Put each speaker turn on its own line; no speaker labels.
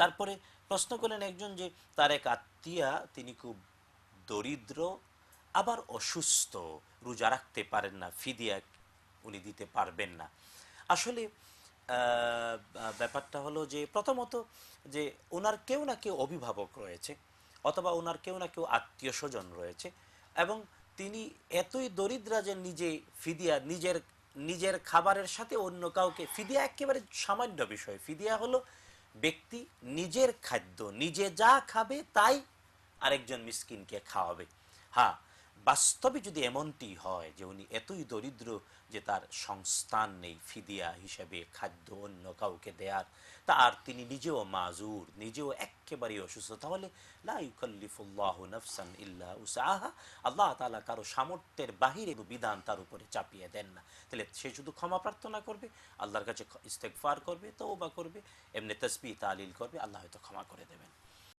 তারপরে প্রশ্ন করলেন একজন যে তার এক আত্মীয়া, তিনি খুব দরিদ্র, আবার অসুস্থ, রোজা রাখতে পারেন না, ফিদিয়া উনি দিতে পারবেন না। আসলে ব্যাপারটা হলো যে প্রথমত যে ওনার কেউ না কেউ অভিভাবক রয়েছে, অথবা ওনার কেউ না কেউ আত্মীয় স্বজন রয়েছে, এবং তিনি এতই দরিদ্রা যে নিজে ফিদিয়া, নিজের নিজের খাবারের সাথে অন্য কাউকে, ফিদিয়া একেবারে সামান্য বিষয়। ফিদিয়া হলো ব্যক্তি নিজের খাদ্য নিজে যা খাবে তাই আরেকজন মিসকিনকে খাওয়াবে। হ্যাঁ বাস্তবে যদি এমনটি হয় যে উনি এতই দরিদ্র যে তার সংস্থান নেই, ফিদিয়া হিসেবে, খাদ্য অন্য কাউকে দেয়ার, তা আর তিনি নিজেও মাজুর, নিজেও একেবারেই অসুস্থ, তাহলে লা ইউকাল্লিফুল্লাহ নাফসান ইল্লা উসাহা। আল্লাহ তালা কারও সামর্থ্যের বাহিরে বিধান তার উপরে চাপিয়ে দেন না। তাহলে সে শুধু ক্ষমা প্রার্থনা করবে, আল্লাহর কাছে ইস্তেগফার করবে, তওবা করবে, এমনি তসবিহ, তালিল করবে, আল্লাহ হয়তো ক্ষমা করে দেবেন।